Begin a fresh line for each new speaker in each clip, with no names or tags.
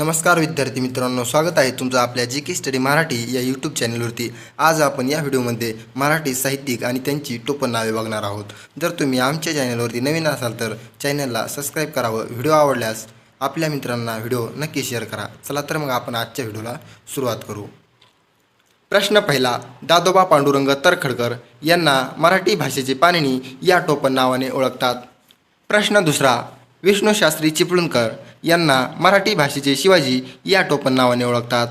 नमस्कार विद्यार्थी मित्रांनो स्वागत आहे तुमचं आपल्या जी के स्टडी मराठी या यूट्यूब चॅनलवरती आज आपण या व्हिडिओमध्ये मराठी साहित्यिक आणि त्यांची टोपण नावे बघणार आहोत. जर तुम्ही आमच्या चॅनलवरती नवीन असाल तर चॅनलला सबस्क्राईब करावं. व्हिडिओ आवडल्यास आपल्या मित्रांना व्हिडिओ नक्की शेअर करा. चला तर मग आपण आजच्या व्हिडिओला सुरुवात करू. प्रश्न पहिला दादोबा पांडुरंग तरखडकर यांना मराठी भाषेचे पाणिनी या टोपण नावाने ओळखतात. प्रश्न दुसरा विष्णू शास्त्री चिपळूणकर यांना मराठी भाषेचे शिवाजी या टोपण नावाने ओळखतात.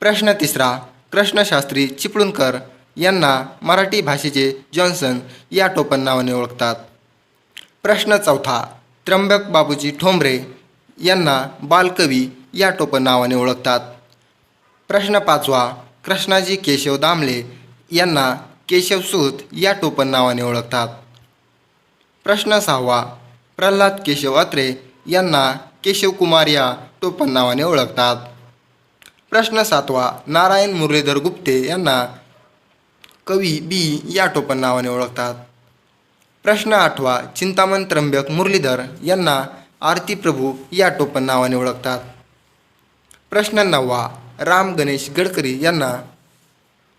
प्रश्न तिसरा कृष्णशास्त्री चिपळूणकर यांना मराठी भाषेचे जॉन्सन या टोपण नावाने ओळखतात. प्रश्न चौथा त्र्यंबक बाबूजी ठोंबरे यांना बालकवी या टोपण नावाने ओळखतात. प्रश्न पाचवा कृष्णाजी केशव दामले यांना केशव सूत या टोपण नावाने ओळखतात. प्रश्न सहावा प्रल्हाद केशव अत्रे यांना केशवकुमार या टोपण नावाने ओळखतात. प्रश्न सातवा नारायण मुरलीधर गुप्ते यांना कवी बी या टोपण नावाने ओळखतात. प्रश्न आठवा चिंतामण त्र्यंबक मुरलीधर यांना आरती प्रभू या टोपण नावाने ओळखतात. प्रश्न नववा राम गणेश गडकरी यांना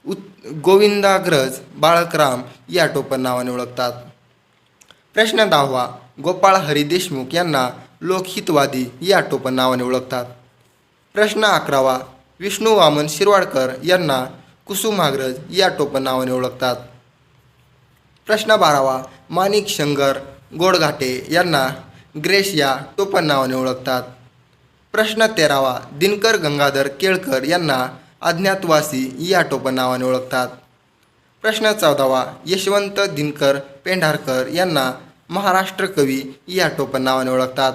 उत गोविंदाग्रज बाळकराम या टोपण नावाने ओळखतात. प्रश्न दहावा गोपाळ हरी देशमुख यांना लोकहितवादी या टोपण नावाने ओळखतात. प्रश्न अकरावा विष्णू वामन शिरवाडकर यांना कुसुमाग्रज या टोपण नावाने ओळखतात. प्रश्न बारावा माणिक शंकर गोडघाटे यांना ग्रेश या टोपण नावाने ओळखतात. प्रश्न तेरावा दिनकर गंगाधर केळकर यांना अज्ञातवासी या टोपण नावाने ओळखतात. प्रश्न चौदावा यशवंत दिनकर पेंढारकर यांना महाराष्ट्र कवी या टोपण नावाने ओळखतात.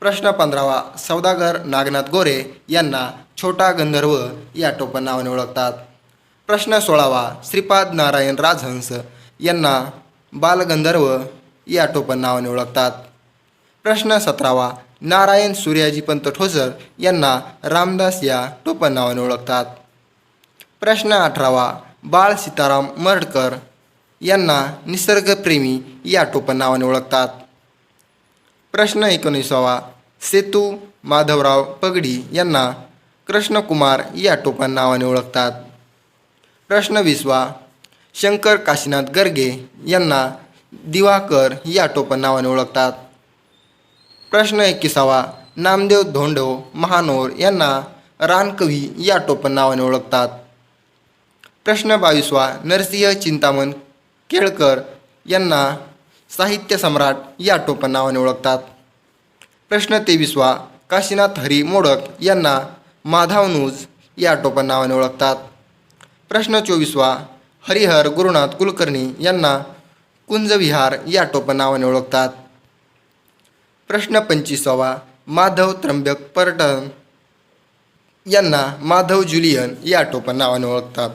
प्रश्न पंधरावा सौदागर नागनाथ गोरे यांना छोटा गंधर्व या टोपण नावाने ओळखतात. प्रश्न सोळावा श्रीपाद नारायण राजहंस यांना बालगंधर्व या टोपण नावाने ओळखतात. प्रश्न सतरावा नारायण सूर्याजी पंत ठोसर यांना रामदास या टोपण नावाने ओळखतात. प्रश्न अठरावा बाळ सीताराम मर्डकर यांना निसर्गप्रेमी या टोपण नावाने ओळखतात. प्रश्न एकोणीसावा सेतू माधवराव पगडी यांना कृष्णकुमार या टोपण नावाने ओळखतात. प्रश्न विसवा शंकर काशीनाथ गर्गे यांना दिवाकर या टोपण नावाने ओळखतात. प्रश्न एकविसावा नामदेव धोंडो महानोर यांना रानकवी या टोपण नावाने ओळखतात. प्रश्न बावीसवा नरसिंह चिंतामण केळकर यांना साहित्य सम्राट या टोपण नावाने ओळखतात. प्रश्न तेवीसवा काशीनाथ हरी मोडक यांना माधवनूज या टोपण नावाने ओळखतात. प्रश्न चोवीसवा हरिहर गुरुनाथ कुलकर्णी यांना कुंजविहार या टोपण नावाने ओळखतात. प्रश्न पंचवीसावा माधव त्र्यंबक पर्यटन यांना माधव जुलियन या टोपण नावाने ओळखतात.